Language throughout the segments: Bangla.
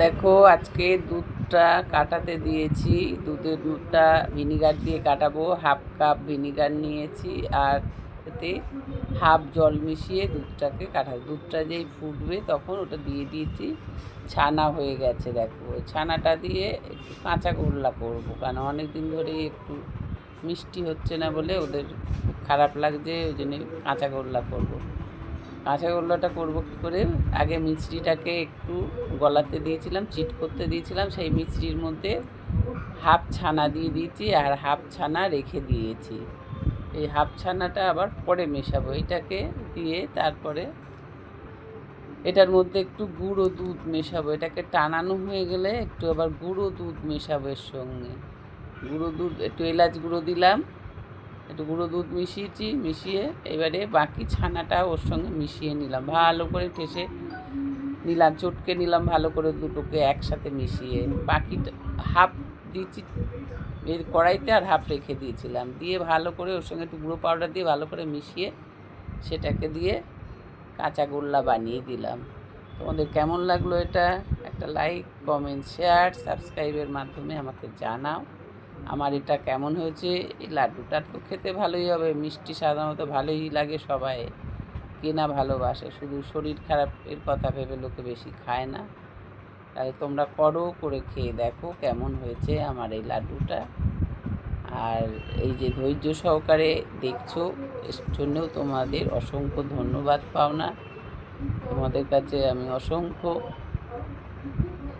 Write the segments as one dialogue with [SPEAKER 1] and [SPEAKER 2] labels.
[SPEAKER 1] দেখো, আজকে দুধটা কাটাতে দিয়েছি। দুধের দুধটা ভিনিগার দিয়ে কাটাবো। হাফ কাপ ভিনিগার নিয়েছি আর এতে হাফ জল মিশিয়ে দুধটাকে কাটা দুধটা যেই ফুটবে তখন ওটা দিয়ে দিয়েছি। ছানা হয়ে গেছে, দেখো। ছানাটা দিয়ে একটু কাঁচা গোল্লা করব কারণ অনেক দিন ধরেই একটু মিষ্টি হচ্ছে না বলে ওদের খারাপ লাগছে, ওই জন্য কাঁচা গোল্লা করব। কাঁচা গোল্লাটা করব কী করে? আগে মিষ্টিটাকে একটু গলাতে দিয়েছিলাম, চিট করতে দিয়েছিলাম, সেই মিষ্টির মধ্যে হাফ ছানা দিয়ে দিয়েছি আর হাফ ছানা রেখে দিয়েছি। এই হাফ ছানাটা আবার পরে মেশাবো। এটাকে দিয়ে তারপরে এটার মধ্যে একটু গুঁড়ো দুধ মেশাবো। এটাকে টানানো হয়ে গেলে একটু আবার গুঁড়ো দুধ মেশাবো এর সঙ্গে। গুঁড়ো দুধ, একটু এলাচ গুঁড়ো দিলাম। একটু গুঁড়ো দুধ মিশিয়েছি, মিশিয়ে এবারে বাকি ছানাটা ওর সঙ্গে মিশিয়ে নিলাম। ভালো করে ঠেসে নিলাম, চটকে নিলাম ভালো করে দুটোকে একসাথে মিশিয়ে। বাকিটা হাফ দিয়েছি, এর কড়াইতে আর হাফ রেখে দিয়েছিলাম। দিয়ে ভালো করে ওর সঙ্গে একটু গুঁড়ো পাউডার দিয়ে ভালো করে মিশিয়ে সেটাকে দিয়ে কাঁচা গোল্লা বানিয়ে দিলাম। তোমাদের কেমন লাগল এটা? একটা লাইক কমেন্ট শেয়ার সাবস্ক্রাইবের মাধ্যমে আমাকে জানাও। আমার এটা কেমন হয়েছে? এই লাড্ডুটা তো খেতে ভালোই হবে, মিষ্টি সাধারণত ভালোই লাগে সবাই। কে না ভালোবাসে? শুধু শরীর খারাপের কথা ভেবে লোকে বেশি খায় না। তাহলে তোমরা করো, করে খেয়ে দেখো কেমন হয়েছে আমার এই লাড্ডুটা। আর এই যে ধৈর্য সহকারে দেখছ, এর জন্যও তোমাদের অসংখ্য ধন্যবাদ, পাওনা। তোমাদের কাছে আমি অসংখ্য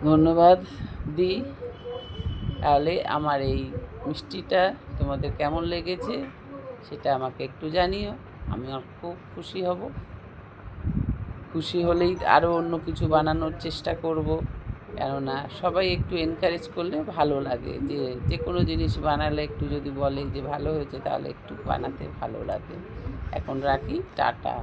[SPEAKER 1] ধন্যবাদ দিই। তাহলে আমার এই মিষ্টিটা তোমাদের কেমন লেগেছে সেটা আমাকে একটু জানিও। আমি খুব খুশি হব। খুশি হলেই আরও অন্য কিছু বানানোর চেষ্টা করব। কেননা সবাই একটু এনকারেজ করলে ভালো লাগে যে যে কোনো জিনিস বানালে একটু যদি বলে যে ভালো হয়েছে তাহলে একটু বানাতে ভালো লাগে। এখন রাখি, টাটা।